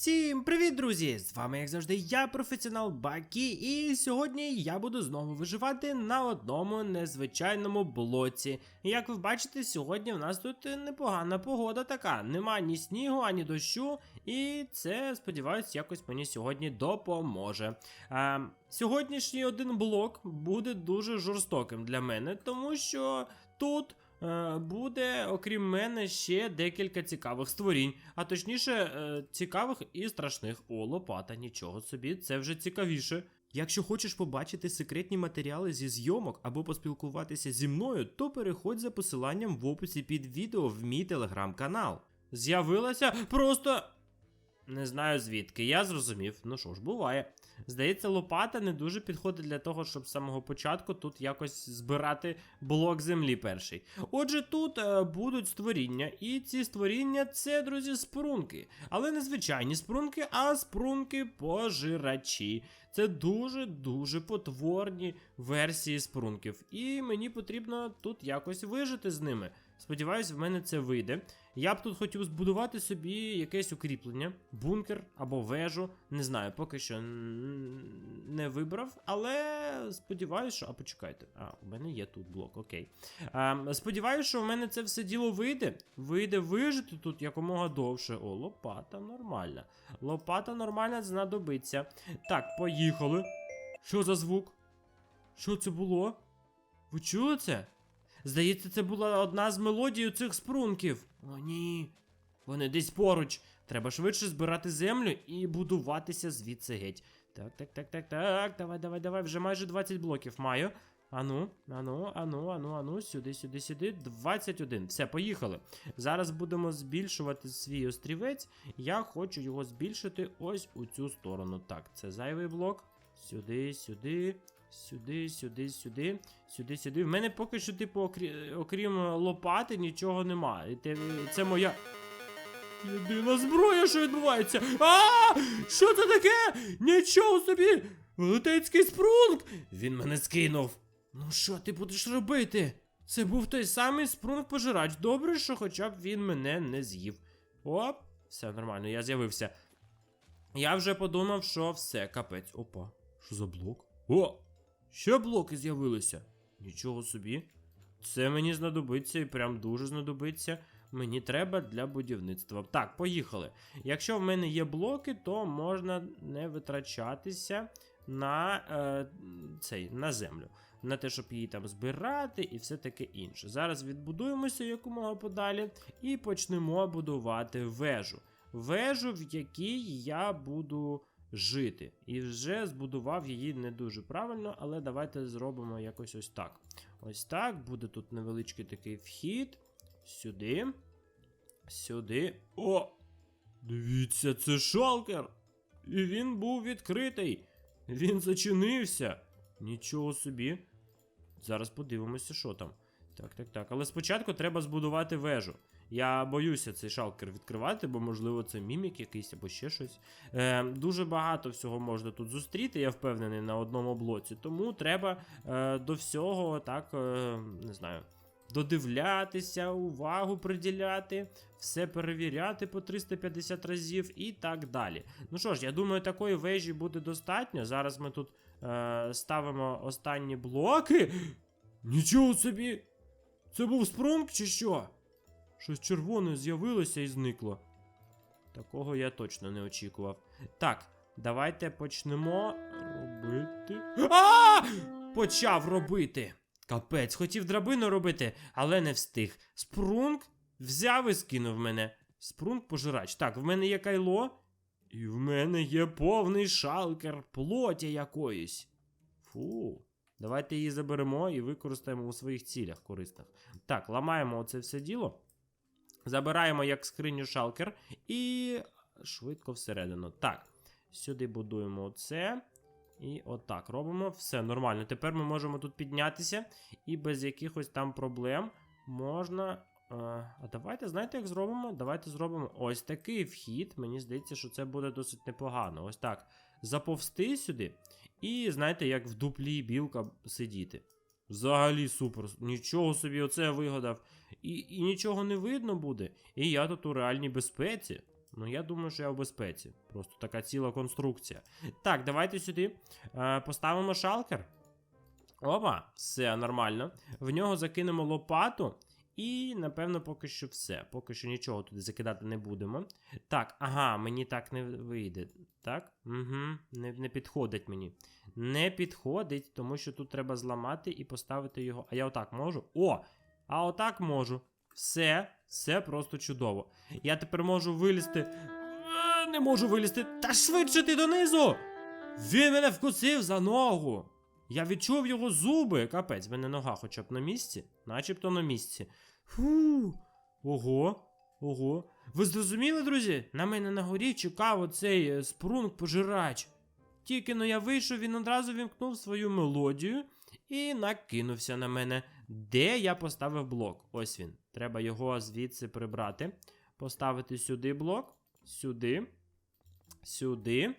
Всім привіт, друзі! З вами, як завжди, я, професіонал Бакі, і сьогодні я буду знову виживати на одному незвичайному блоці. Як ви бачите, сьогодні в нас тут непогана погода така. Нема ні снігу, ані дощу, і це, сподіваюсь, якось мені сьогодні допоможе. А, сьогоднішній один блок буде дуже жорстоким для мене, тому що тут. Е, Буде, окрім мене, ще декілька цікавих створінь, а точніше, е, цікавих і страшних. О, лопата, нічого собі, це вже цікавіше. Якщо хочеш побачити секретні матеріали зі зйомок або поспілкуватися зі мною, то переходь за посиланням в описі під відео в мій телеграм-канал. З'явилася просто. Не знаю звідки, я зрозумів. Ну що ж, буває. Здається, лопата не дуже підходить для того, щоб з самого початку тут якось збирати блок землі перший. Отже, тут е, будуть створіння, і ці створіння це, друзі, спрунки. Але не звичайні спрунки, а спрунки пожирачі. Це дуже-дуже потворні версії спрунків. І мені потрібно тут якось вижити з ними. Сподіваюсь, в мене це вийде. Я б тут хотів збудувати собі якесь укріплення, бункер або вежу. Не знаю, поки що не вибрав, але сподіваюся, що. А почекайте. А, у мене є тут блок, окей. А, сподіваюся, що в мене це все діло вийде. Вийде вижити тут якомога довше. О, лопата нормальна. Лопата нормальна знадобиться. Так, поїхали. Що за звук? Що це було? Ви чули це? Здається, це була одна з мелодій цих спрунків. О, ні. Вони десь поруч. Треба швидше збирати землю і будуватися звідси геть. Так, так, так, так, так. Давай, давай, давай. Вже майже 20 блоків маю. Ану, ану, ану, ану, ану, сюди, сюди, сюди. 21. Все, поїхали. Зараз будемо збільшувати свій острівець. Я хочу його збільшити ось у цю сторону. Так, це зайвий блок. Сюди, сюди. Сюди, сюди, сюди, сюди, сюди. В мене поки що, типу, окрі... окрім лопати, нічого нема. І Це моя. Єдина зброя, що відбувається. А! Що це таке? Нічого собі! Велетенський спрунг! Він мене скинув. Ну що ти будеш робити? Це був той самий спрунг пожирач. Добре, що хоча б він мене не з'їв. Оп, все нормально, я з'явився. Я вже подумав, що все, капець. Опа, що за блок? О! Ще блоки з'явилися. Нічого собі. Це мені знадобиться і прям дуже знадобиться. Мені треба для будівництва. Так, поїхали. Якщо в мене є блоки, то можна не витрачатися на е, цей, на землю. На те, щоб її там збирати і все таке інше. Зараз відбудуємося якомога подалі і почнемо будувати вежу. Вежу, в якій я буду жити. І вже збудував її не дуже правильно, але давайте зробимо якось ось так. Ось так. Буде тут невеличкий такий вхід. Сюди. Сюди. О! Дивіться, це шалкер! І він був відкритий. Він зачинився. Нічого собі. Зараз подивимося, що там. Так, так, так. Але спочатку треба збудувати вежу. Я боюся цей шалкер відкривати, бо, можливо, це мімік якийсь або ще щось. Е, дуже багато всього можна тут зустріти, я впевнений, на одному блоці. Тому треба е, до всього так, е, не знаю, додивлятися, увагу приділяти, все перевіряти по 350 разів і так далі. Ну що ж, я думаю, такої вежі буде достатньо. Зараз ми тут е, ставимо останні блоки. Нічого собі! Це був спрунг чи що? Щось червоне з'явилося і зникло. Такого я точно не очікував. Так, давайте почнемо робити. А! Почав робити. Капець, хотів драбину робити, але не встиг. Спрунг взяв і скинув мене. Спрунг пожирач. Так, в мене є кайло, і в мене є повний шалкер плоті якоїсь. Фу. Давайте її заберемо і використаємо у своїх цілях корисних. Так, ламаємо оце все діло. Забираємо як скриню шалкер і швидко всередину. Так, сюди будуємо оце. І отак робимо. Все нормально. Тепер ми можемо тут піднятися і без якихось там проблем можна. е, А давайте, знаєте, як зробимо? Давайте зробимо ось такий вхід. Мені здається, що це буде досить непогано. Ось так. Заповзти сюди. І знаєте, як в дуплі білка сидіти. Взагалі супер. Нічого собі оце я вигадав. І, і нічого не видно буде. І я тут у реальній безпеці. Ну, я думаю, що я в безпеці. Просто така ціла конструкція. Так, давайте сюди е, поставимо шалкер. Опа, все нормально. В нього закинемо лопату. І, напевно, поки що все. Поки що нічого туди закидати не будемо. Так, ага, мені так не вийде. Так? Угу, не, не підходить мені. Не підходить, тому що тут треба зламати і поставити його. А я отак можу? О! А отак можу. Все, все просто чудово. Я тепер можу вилізти. Е, Не можу вилізти. Та швидше ти донизу! Він мене вкусив за ногу. Я відчув його зуби. Капець, в мене нога хоча б на місці, начебто на місці. Фу. Ого. Ого. Ви зрозуміли, друзі? На мене на горі чекав оцей е, спрунг пожирач. Тільки но я вийшов, він одразу вімкнув свою мелодію і накинувся на мене. Де я поставив блок? Ось він. Треба його звідси прибрати. Поставити сюди блок, сюди, сюди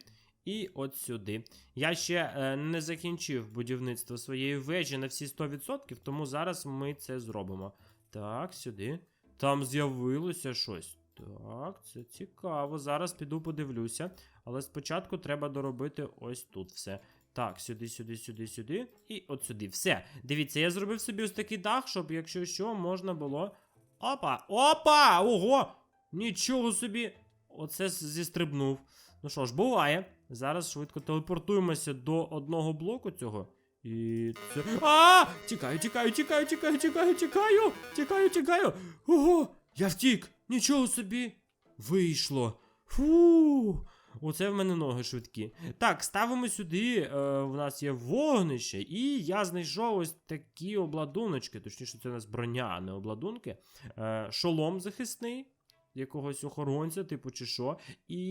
і от сюди. Я ще е, не закінчив будівництво своєї вежі на всі 100%, тому зараз ми це зробимо. Так, сюди. Там з'явилося щось. Так, це цікаво. Зараз піду подивлюся. Але спочатку треба доробити ось тут все. Так, сюди, сюди, сюди, сюди. І от сюди. Все. Дивіться, я зробив собі ось такий дах, щоб, якщо що, можна було. Опа! Опа! Ого! Нічого собі! Оце зістрибнув. Ну що ж, буває. Зараз швидко телепортуємося до одного блоку цього. І це. А! Тікаю, тікаю, тікаю, тікаю, тікаю, тікаю! Тікаю, тікаю! Ого! Я втік! Нічого собі! Вийшло! Фу! Оце в мене ноги швидкі. Так, ставимо сюди. Е, в нас є вогнище, і я знайшов ось такі обладуночки. Точніше, це у нас броня, а не обладунки. Е, шолом захисний. Якогось охоронця, типу, чи що, і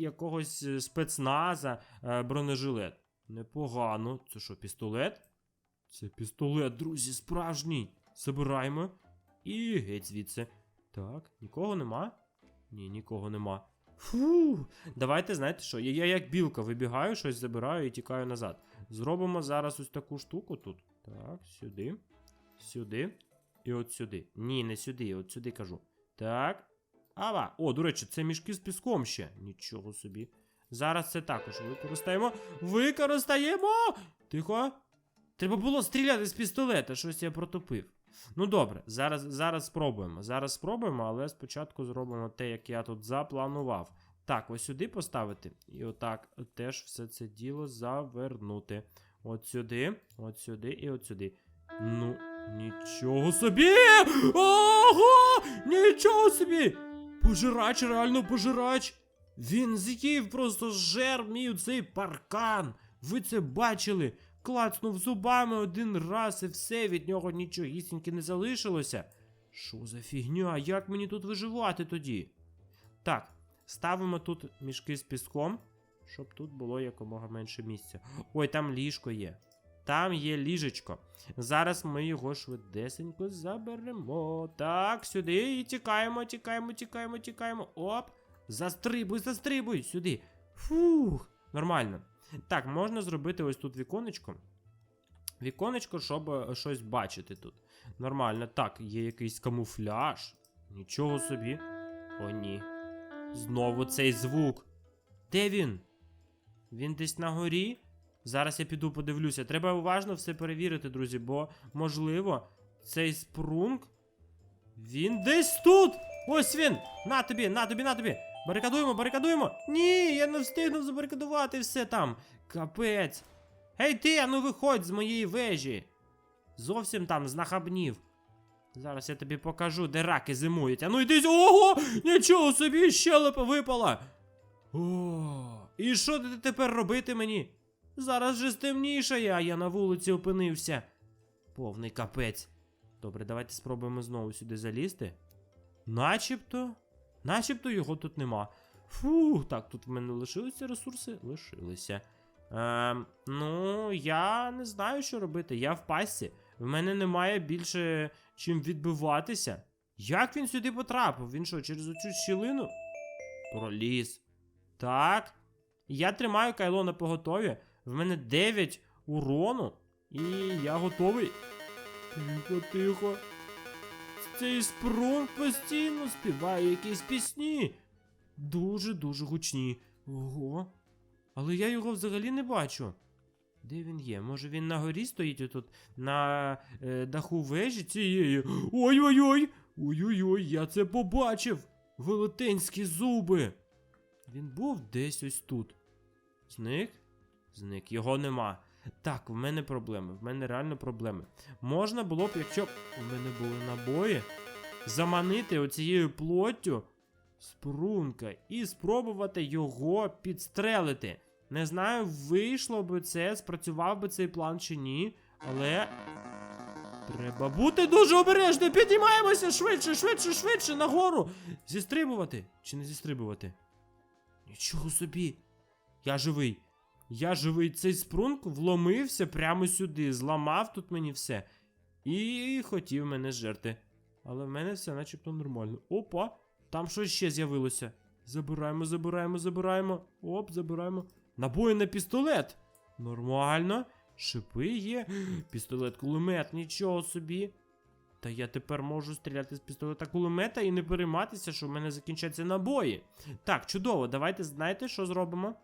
якогось е, спецназа е, бронежилет. Непогано. Це що, пістолет? Це пістолет, друзі, справжній. Забираємо. І геть звідси. Так, нікого нема? Ні, нікого нема. Фу. Давайте, знаєте що? Я, я як білка вибігаю, щось забираю і тікаю назад. Зробимо зараз ось таку штуку тут. Так, сюди. Сюди. І от сюди. Ні, не сюди, от сюди кажу. Так. Ава. О, до речі, це мішки з піском ще. Нічого собі. Зараз це також використаємо. Використаємо! Тихо. Треба було стріляти з пістолета, щось я протопив. Ну добре, зараз, зараз спробуємо. Зараз спробуємо, але спочатку зробимо те, як я тут запланував. Так, ось сюди поставити. І отак теж все це діло завернути. От сюди, от сюди і от сюди. Ну, нічого собі! Ого! Нічого собі! Пожирач, реально пожирач! Він з'їв просто зжер мій цей паркан. Ви це бачили? Клацнув зубами один раз і все, від нього нічогісіньки не залишилося. Що за фігня? Як мені тут виживати тоді? Так, ставимо тут мішки з піском, щоб тут було якомога менше місця. Ой, там ліжко є. Там є ліжечко. Зараз ми його швидесенько заберемо. Так, сюди і тікаємо, тікаємо, тікаємо, тікаємо. Оп! Застрибуй, застрибуй сюди. Фух, нормально. Так, можна зробити ось тут віконечко. Віконечко, щоб е, щось бачити тут. Нормально. Так, є якийсь камуфляж. Нічого собі. О, ні. Знову цей звук. Де він? Він десь на горі? Зараз я піду подивлюся. Треба уважно все перевірити, друзі, бо, можливо, цей спрунг. Він десь тут! Ось він! На тобі, на тобі, на тобі! Барикадуємо, барикадуємо! Ні, я не встигнув забарикадувати все там. Капець. Гей ти, а ну виходь з моєї вежі. Зовсім там знахабнів. Зараз я тобі покажу, де раки зимують. А ну йди. Ого! Нічого собі, щелепа випала. О, і що ти тепер робити мені? Зараз же стемнішає, а я на вулиці опинився. Повний капець. Добре, давайте спробуємо знову сюди залізти. Начебто. Начебто його тут нема. Фу, так, тут в мене лишилися ресурси? Лишилися. Ем, ну, я не знаю, що робити. Я в пасті. В мене немає більше чим відбиватися. Як він сюди потрапив? Він що, через оцю щілину? Проліз. Так. Я тримаю кайло на поготові. В мене 9 урону. І я готовий. Тихо, тихо. Цей спрунг постійно співає якісь пісні. дуже-дуже гучні. Ого. Але я його взагалі не бачу. Де він є? Може він на горі стоїть отут на е, даху вежі цієї. Ой-ой-ой! Ой-ой-ой, я це побачив! Велетенські зуби! Він був десь ось тут. Зник? Зник, його нема. Так, в мене проблеми, в мене реально проблеми. Можна було б, якщо б у мене були набої, заманити оцією плоттю спрунка і спробувати його підстрелити. Не знаю, вийшло би це, спрацював би цей план чи ні, але. Треба бути дуже обережним. Підіймаємося швидше, швидше, швидше нагору. Зістрибувати чи не зістрибувати? Нічого собі. Я живий. Я живий. Цей спрунг вломився прямо сюди, зламав тут мені все. І хотів мене жерти. Але в мене все начебто нормально. Опа, там щось ще з'явилося. Забираємо, забираємо, забираємо. Оп, забираємо. Набої на пістолет. Нормально. Шипи є. Пістолет кулемет, нічого собі. Та я тепер можу стріляти з пістолета кулемета і не перейматися, що в мене закінчаться набої. Так, чудово, давайте знаєте, що зробимо?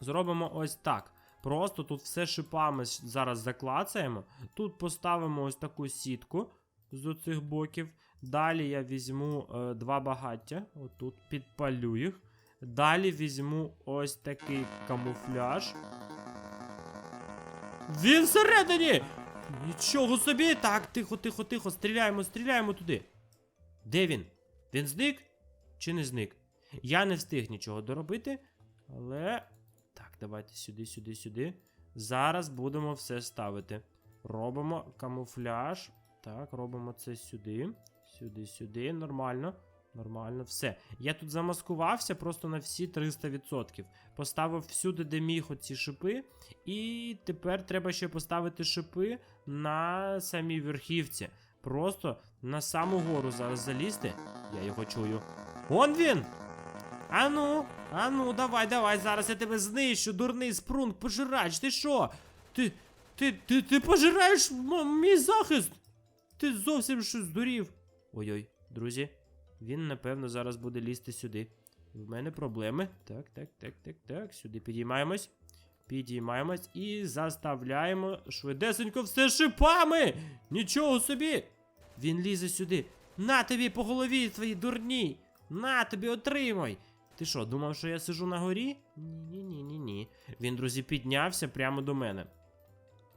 Зробимо ось так. Просто тут все шипами зараз заклацаємо. Тут поставимо ось таку сітку з оцих боків. Далі я візьму е, два багаття, отут підпалю їх. Далі візьму ось такий камуфляж. Він всередині! Нічого собі! Так, тихо, тихо, тихо, стріляємо, стріляємо туди. Де він? Він зник? Чи не зник? Я не встиг нічого доробити, але. Так, давайте сюди, сюди, сюди. Зараз будемо все ставити. Робимо камуфляж. Так, робимо це сюди. Сюди, сюди. Нормально. Нормально, все. Я тут замаскувався просто на всі 300%. Поставив всюди, де міг оці шипи. І тепер треба ще поставити шипи на самій верхівці. Просто на саму гору зараз залізти. Я його чую. Он він! Ану, ану, давай, давай, зараз я тебе знищу, дурний спрунг, пожирач, ти що? Ти. Ти. Ти, ти пожираєш мій захист? Ти зовсім щось здурів. Ой-ой, друзі, він напевно зараз буде лізти сюди. В мене проблеми. Так, так, так, так, так. Сюди підіймаємось. Підіймаємось і заставляємо швидесенько все шипами. Нічого собі. Він лізе сюди. На тобі по голові твої дурні. На тобі отримай. Ти що, думав, що я сижу на горі? Ні, ні, ні, ні, ні. Він, друзі, піднявся прямо до мене.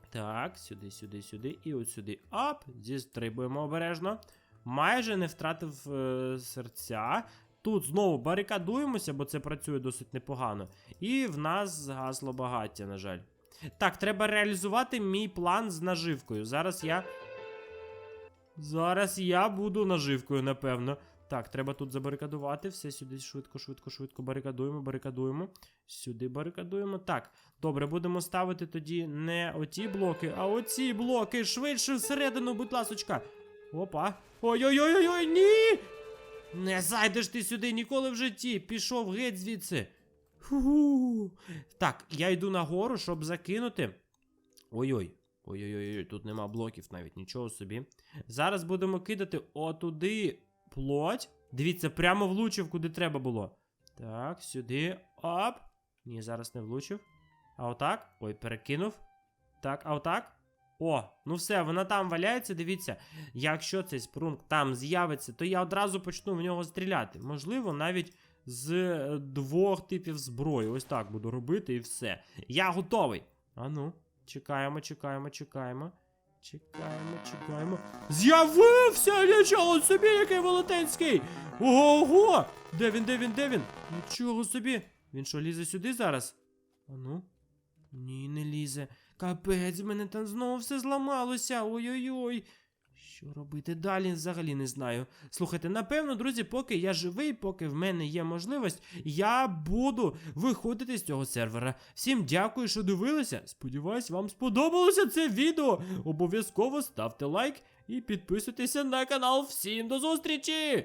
Так, сюди, сюди, сюди і от сюди. Оп, зістрибуємо обережно. Майже не втратив е, серця. Тут знову барикадуємося, бо це працює досить непогано. І в нас згасло багаття, на жаль. Так, треба реалізувати мій план з наживкою. Зараз я. Зараз я буду наживкою, напевно. Так, треба тут забарикадувати. Все сюди швидко, швидко, швидко барикадуємо, барикадуємо. Сюди барикадуємо. Так, добре, будемо ставити тоді не оті блоки, а оці блоки. Швидше всередину, будь ласочка. Опа. Ой-ой-ой-ой, ні! Не зайдеш ти сюди ніколи в житті. Пішов геть звідси. Фу. Так, я йду нагору, щоб закинути. Ой-ой. Ой-ой-ой, тут нема блоків навіть, нічого собі. Зараз будемо кидати отуди плоть. Дивіться, прямо влучив, куди треба було. Так, сюди. Оп. Ні, зараз не влучив. А отак. Ой, перекинув. Так, а отак. О, ну все, вона там валяється, дивіться. Якщо цей спрунг там з'явиться, то я одразу почну в нього стріляти. Можливо, навіть з е, двох типів зброї. Ось так буду робити і все. Я готовий. Ану, чекаємо, чекаємо, чекаємо. Чекаємо, чекаємо. З'явився! Нічого собі, який велетенський! Ого! Де він, де він, де він? Нічого собі! Він що, лізе сюди зараз? Ану? Ні, не лізе. Капець, мене там знову все зламалося. Ой-ой-ой. Що робити далі, взагалі не знаю. Слухайте, напевно, друзі, поки я живий, поки в мене є можливість, я буду виходити з цього сервера. Всім дякую, що дивилися. Сподіваюсь, вам сподобалося це відео. Обов'язково ставте лайк і підписуйтеся на канал. Всім до зустрічі!